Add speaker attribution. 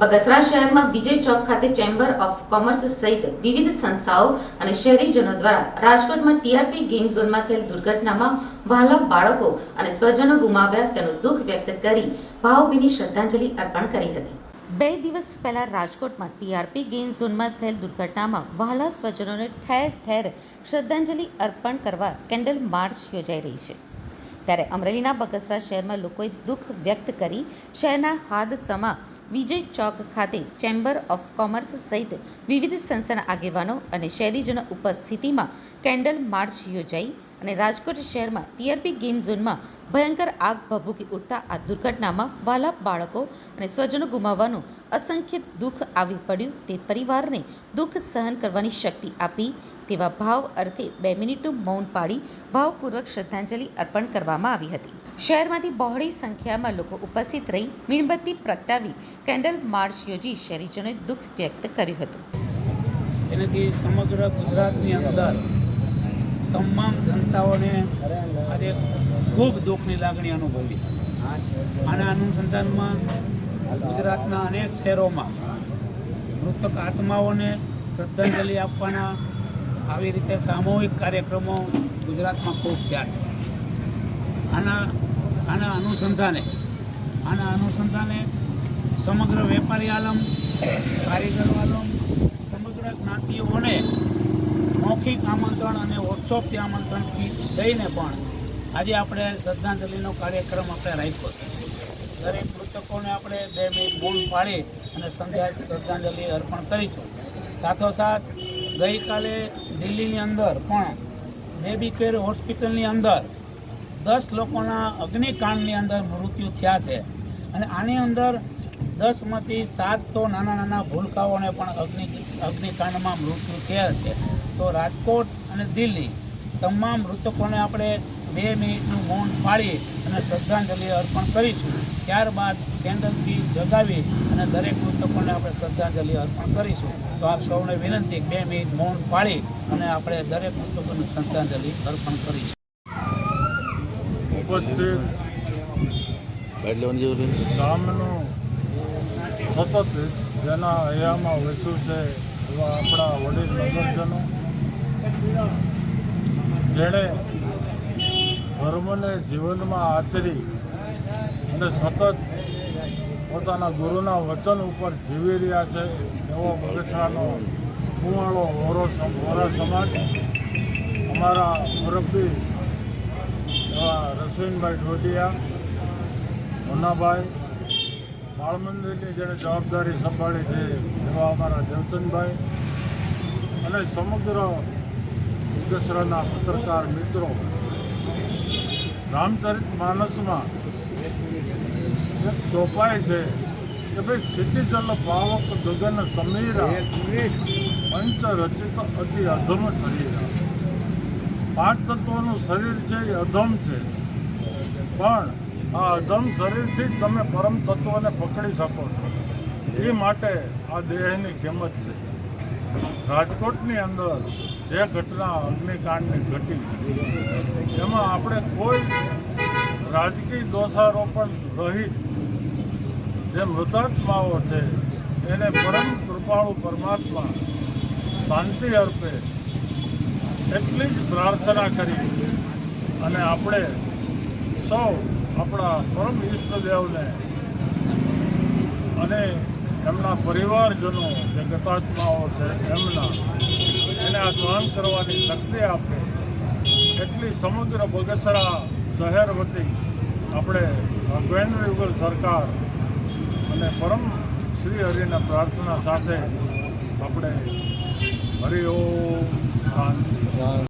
Speaker 1: બગસરા શહેરમાં વિજય ચોક ખાતે chamber of commerce સહિત વિવિધ સંસ્થાઓ અને શહેરીજનો દ્વારા રાજકોટમાં ટીઆરપી ગેમ ઝોનમાં થયેલ દુર્ઘટનામાં વહાલા બાળકો અને સ્વજનો ગુમાવ્યા તેનું દુઃખ વ્યક્ત કરી ભાવભીની શ્રદ્ધાંજલિ અર્પણ કરી હતી. બે દિવસ પહેલા રાજકોટમાં ટીઆરપી ગેમ ઝોનમાં થયેલ દુર્ઘટનામાં વહાલા સ્વજનોને ઠેર ઠેર શ્રદ્ધાંજલિ અર્પણ કરવા કેન્ડલ માર્ચ યોજાઈ રહી છે. ત્યારે અમરેલીના બગસરા શહેરમાં લોકોએ દુઃખ વ્યક્ત કરી શહેરના હાદસમાં વિજય ચોક ખાતે ચેમ્બર ઓફ કોમર્સ સહિત વિવિધ સંસ્થાના આગેવાનો અને શહેરીજનો ઉપસ્થિતિમાં કેન્ડલ માર્ચ યોજાઈ અને રાજકોટ શહેરમાં ટીઆરપી ગેમ ઝોનમાં ભયંકર આગ ભભૂકી ઉઠતા આ દુર્ઘટનામાં વાલા બાળકો અને સ્વજનો ગુમાવવાનું અસંખ્ય દુઃખ આવી પડ્યું. તે પરિવારને દુઃખ સહન કરવાની શક્તિ આપી તેવા ભાવ અર્થે બે મિનિટનું મૌન પાડી ભાવપૂર્વક શ્રદ્ધાંજલિ અર્પણ કરવામાં આવી હતી. શહેરમાંથી બહોળી સંખ્યામાં લોકો ઉપસ્થિત રહી મીણબત્તી પ્રગટાવી કેન્ડલ માર્ચ યોજી શહેરીજનોએ દુઃખ વ્યક્ત કર્યું હતું.
Speaker 2: એનાથી સમગ્ર ગુજરાતની અંદર તમામ જનતાઓને આજે ખૂબ દુઃખની લાગણી અનુભવી. આના અનુસંધાનમાં ગુજરાતના અનેક શહેરોમાં મૃતક આત્માઓને શ્રદ્ધાંજલિ આપવાના આવી રીતે સામૂહિક કાર્યક્રમો ગુજરાતમાં ખૂબ થયા છે. આના આના અનુસંધાને આના અનુસંધાને સમગ્ર વેપારી આલમ, કારીગર આલમ, સમગ્ર જ્ઞાતિઓને મૌખિક આમંત્રણ અને વોટ્સઅપથી આમંત્રણથી દઈને પણ આજે આપણે શ્રદ્ધાંજલિનો કાર્યક્રમ આપણે રાખ્યો છે. દરેક મૃતકોને આપણે બે મિનિટ બોલ પાડી અને સંધ્યા શ્રદ્ધાંજલિ અર્પણ કરીશું. સાથોસાથ ગઈકાલે દિલ્હીની અંદર પણ બેબી કેર હોસ્પિટલની અંદર દસ લોકોના અગ્નિકાંડની અંદર મૃત્યુ થયા છે. અને આની અંદર દસમાંથી સાત તો નાના નાના ભૂલકાઓને પણ અગ્નિ અગ્નિકાંડમાં મૃત્યુ થયા છે. તો રાજકોટ અને દિલ્હી તમામ મૃતકોને આપણે બે મિનિટનું મૌન પાળી અને શ્રદ્ધાંજલિ અર્પણ કરીશું. ત્યારબાદ કેન્ડલથી જગાવી અને દરેક મૃતકોને આપણે શ્રદ્ધાંજલિ અર્પણ કરીશું. તો આપ સૌને વિનંતી બે મિનિટ મૌન પાળી અને આપણે દરેક મૃતકોને શ્રદ્ધાંજલિ અર્પણ કરીશું.
Speaker 3: ઉપસ્થિત. ગામનું સતત જેના હૈયામાં વસ્યું છે એવા આપણા વડીલ નગરજનો જેણે ધર્મને જીવનમાં આચરી અને સતત પોતાના ગુરુના વચન ઉપર જીવી રહ્યા છે, એવો બગસરાનો કુંવાળો મોરો વોરા સમાજ અમારા મુરબ્બી એવા રસવીનભાઈ ઢોડિયા મુન્નાભાઈ બાળ મંદિરની જેને જવાબદારી સંભાળી છે, એવા અમારા દેવચંદભાઈ અને સમગ્ર ઉદ્દેશ્વરના પત્રકાર મિત્રો રામચરિત માનસમાં એક ચોપાય છે કે ભાઈ ક્ષિતિજલ પાવક ગગન સમીરા પંચ રચિત અતિ અધમ શરીર. પાંચ તત્વોનું શરીર છે એ અધમ છે. પણ આ અધમ શરીરથી જ તમે પરમ તત્વને પકડી શકો છો. એ માટે આ દેહની કિંમત છે. રાજકોટની અંદર જે ઘટના અગ્નિકાંડની ઘટી, એમાં આપણે કોઈ રાજકીય દોષારોપણ રહી જે મૃતાત્માઓ છે, એને પરમ કૃપાળુ પરમાત્મા શાંતિ અર્પે એટલી જ પ્રાર્થના કરી અને આપણે સૌ આપણા પરમ ઈષ્ટદેવને અને એમના પરિવારજનો જે ગતાત્માઓ છે, એમના, એને આ સહન કરવાની શક્તિ આપે. એટલી સમગ્ર બગસરા શહેર વતી આપણે યુગલ સરકાર અને પરમ શ્રી હરિના પ્રાર્થના સાથે આપણે હરિ ઓમ શાંતિ.